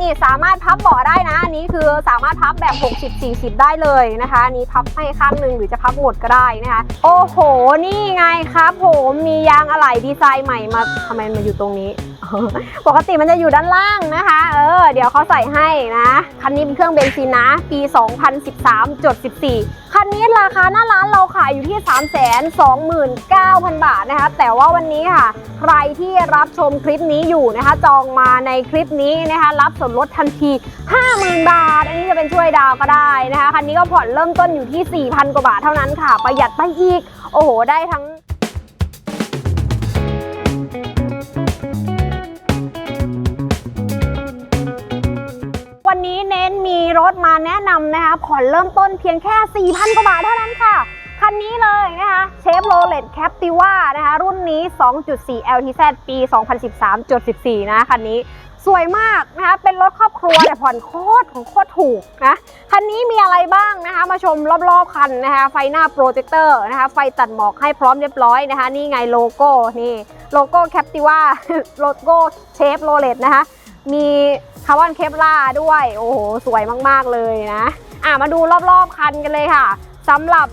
นี่สามารถพับเบาะได้นะ อันนี้คือสามารถพับแบบ 60 40 ได้เลยนะคะอันนี้พับให้ข้างหนึ่งหรือจะพับหมดก็ได้นะคะ โอ้โห นี่ไงครับผมมียางอะไหล่ดีไซน์ใหม่มาทำไมมันอยู่ตรงนี้ ปกติมันจะอยู่ด้านล่างนะคะ เออ เดี๋ยวเขาใส่ให้นะ คันนี้เป็นเครื่องเบนซินนะ ปี 2013จด14คันนี้ราคาหน้าร้านเราขายอยู่ที่ 329,000 บาทนะคะ แต่ว่าวันนี้ค่ะ ใครที่รับชมคลิปนี้อยู่นะคะ จองมาในคลิปนี้นะคะ รับส่วนลดทันที 50,000 บาท อันนี้จะเป็นช่วยดาวก็ได้นะคะ คันนี้ก็ผ่อนเริ่มต้นอยู่ที่ 4,000 กว่าบาทเท่านั้นค่ะ ประหยัดไปอีก โอ้โห ได้ทั้ง รถมาแนะนำนะคะ ผ่อนเริ่มต้นเพียงแค่ 4,000 กว่าบาทเท่านั้นค่ะ คันนี้เลยนะคะเชฟโรเลตแคปติว่านะคะ รุ่นนี้ 2.4 LTZ ปี 2013.14 นะคันนี้สวยมากนะคะ เป็นรถครอบครัวแต่ผ่อนโคตรของโคตรถูกนะ คันนี้มีอะไรบ้างนะคะ มาชมรอบๆคันนะคะ ไฟหน้าโปรเจคเตอร์นะคะ ไฟตัดหมอกให้พร้อมเรียบร้อยนะคะ นี่ไงโลโก้นี่ โลโก้แคปติว่าโลโก้เชฟโรเลตนะคะ มี คาร์บอนเคปลาด้วย โอ้โห สวยมากๆเลยนะ อะมาดูรอบๆคันกันเลยค่ะสำหรับ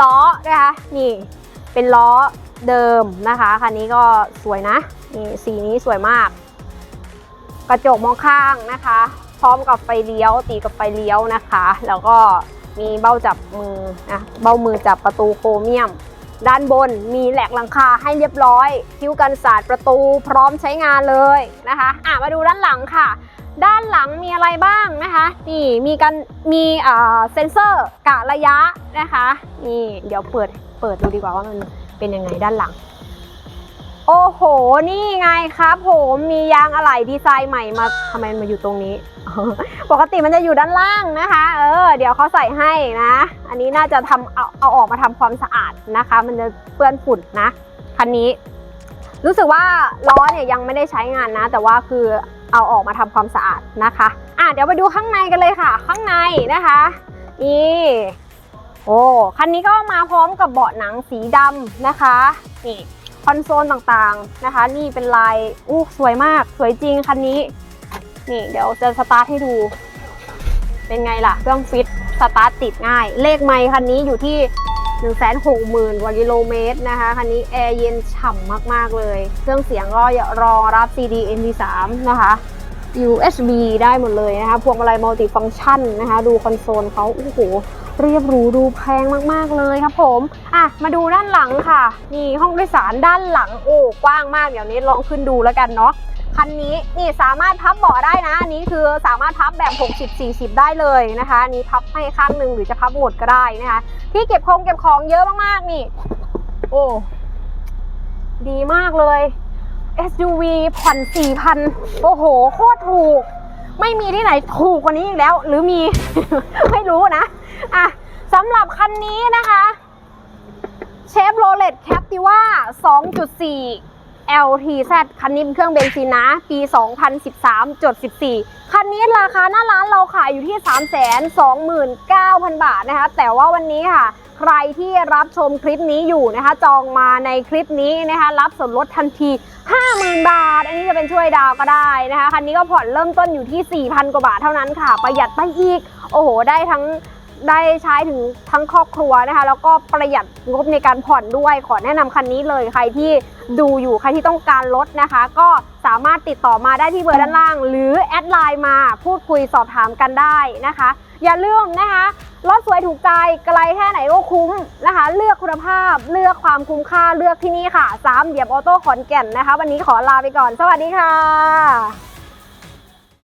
ล้อนะคะนี่เป็นล้อเดิมนะคะคันนี้ก็สวยนะนี่สีนี้สวยมาก กระจกมองข้างนะคะ พร้อมกับไฟเลี้ยว ตีกับไฟเลี้ยวนะคะ แล้วก็มีเบ้าจับมือนะเบ้ามือจับประตูโครเมียม ด้านบนมีแหลกหลังคาให้เรียบร้อย คิ้วกันสาดประตูพร้อมใช้งานเลยนะคะอะมาดูด้านหลังค่ะ ด้านหลังมีอะไรบ้างนะคะนี่มีกันมีอ่อเซนเซอร์กะระยะนะคะนี่เดี๋ยวเปิดเปิดดูดีกว่าว่ามันเป็นยังไงด้านหลัง โอ้โห นี่ไงครับผมมียางอะไหล่ดีไซน์ใหม่มาทำไมมาอยู่ตรงนี้ ปกติมันจะอยู่ด้านล่างนะคะ เออ เดี๋ยวเขาใส่ให้นะ อันนี้น่าจะทำเอาเอาออกมาทำความสะอาดนะคะ มันจะเปื้อนฝุ่นนะคันนี้ รู้สึกว่าล้อเนี่ยยังไม่ได้ใช้งานนะ แต่ว่าคือเอาออกมาทำความสะอาดนะคะอะเดี๋ยวไปดูข้างในกันเลยค่ะ ข้างในนะคะนี่โอ้คันนี้ก็มาพร้อมกับเบาะหนังสีดำนะคะนี่ คอนโซลต่างๆนะคะ นี่เป็นลายอู้สวยมาก สวยจริงคันนี้ นี่เดี๋ยวจะสตาร์ทให้ดู เป็นไงล่ะ เครื่องฟิตสตาร์ทติดง่าย เลขไมค์คันนี้อยู่ที่ 1 6 0 0 0 0กว่ากิโลเมตรนะคะ คันนี้แอร์เย็นฉ่ำมากๆเลย เครื่องเสียงก็รองรับ CD MP3 นะคะ USB ได้หมดเลยนะคะพวงมาลัยมัลติฟัง c t ชันนะคะ ดูคอนโซลเขาโอ้โหเรียบหรูดูแพงมาก ๆ เลยครับผมอะมาดูด้านหลังค่ะ นี่ห้องโดยสารด้านหลังโอ้กว้างมากเดี๋ยวนี้ลองขึ้นดูแล้วกันเนาะคันนี้นี่สามารถพับเบาะได้นะอันนี้คือสามารถพับแบบ 60 40 ได้เลยนะคะอันนี้พับให้ข้างหนึ่งหรือจะพับหมดก็ได้นะคะ ที่เก็บของเก็บของเยอะมากๆนี่ โอ้ดีมากเลย SUV ผ่อน4,000 โอ้โห โคตรถูก ไม่มีที่ไหนถูกกว่านี้อีกแล้ว หรือมี ไม่รู้นะ อะสำหรับคันนี้นะคะเชฟโรเลตแคปติว่า2.4 LTZ คันนี้เป็นเครื่องเบนซินนะ ปี 2013จด14 คันนี้ราคาหน้าร้านเราขายอยู่ที่ 329,000 บาทนะคะ แต่ว่าวันนี้ค่ะ ใครที่รับชมคลิปนี้อยู่นะคะ จองมาในคลิปนี้นะคะ รับส่วนลดทันที 50,000 บาท อันนี้จะเป็นช่วยดาวก็ได้นะคะ คันนี้ก็ผ่อนเริ่มต้นอยู่ที่ 4,000 กว่าบาทเท่านั้นค่ะ ประหยัดไปอีก โอ้โห ได้ทั้ง ได้ใช้ถึงทั้งครอบครัวนะคะ แล้วก็ประหยัดงบในการผ่อนด้วย ขอแนะนำคันนี้เลยใครที่ดูอยู่ใครที่ต้องการลดนะคะ ก็สามารถติดต่อมาได้ที่เบอร์ด้านล่าง หรือแอดไลน์มาพูดคุยสอบถามกันได้นะคะ อย่าลืมนะคะรถสวยถูกใจไกลแค่ไหนก็คุ้มนะคะ เลือกคุณภาพเลือกความคุ้มค่าเลือกที่นี่ค่ะสามเหยียบออโต้ขอนแก่นนะคะ วันนี้ขอลาไปก่อน สวัสดีค่ะ